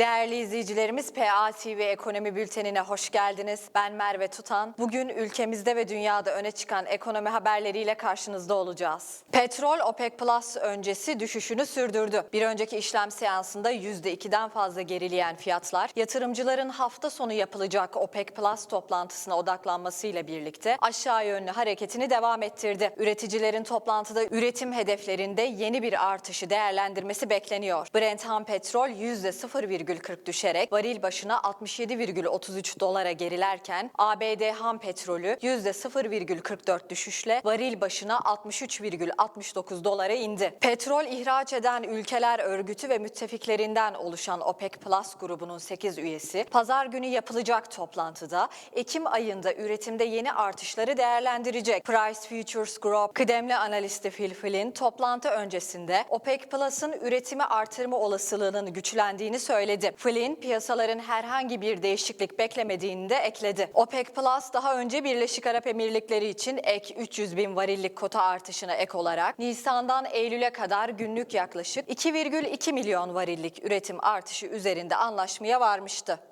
Değerli izleyicilerimiz PA TV Ekonomi Bülteni'ne hoş geldiniz. Ben Merve Tutan. Bugün ülkemizde ve dünyada öne çıkan ekonomi haberleriyle karşınızda olacağız. Petrol OPEC Plus öncesi düşüşünü sürdürdü. Bir önceki işlem seansında %2'den fazla gerileyen fiyatlar, yatırımcıların hafta sonu yapılacak OPEC Plus toplantısına odaklanmasıyla birlikte aşağı yönlü hareketini devam ettirdi. Üreticilerin toplantıda üretim hedeflerinde yeni bir artışı değerlendirmesi bekleniyor. Brent ham petrol %0,40 düşerek varil başına 67,33 dolara gerilerken ABD ham petrolü %0,44 düşüşle varil başına 63,69 dolara indi. Petrol ihraç eden ülkeler örgütü ve müttefiklerinden oluşan OPEC Plus grubunun 8 üyesi pazar günü yapılacak toplantıda Ekim ayında üretimde yeni artışları değerlendirecek. Price Futures Group kıdemli analisti Phil Flynn toplantı öncesinde OPEC Plus'ın üretimi artırma olasılığının güçlendiğini söyledi. Flynn piyasaların herhangi bir değişiklik beklemediğini de ekledi. OPEC Plus daha önce Birleşik Arap Emirlikleri için ek 300 bin varillik kota artışına ek olarak Nisan'dan Eylül'e kadar günlük yaklaşık 2,2 milyon varillik üretim artışı üzerinde anlaşmaya varmıştı.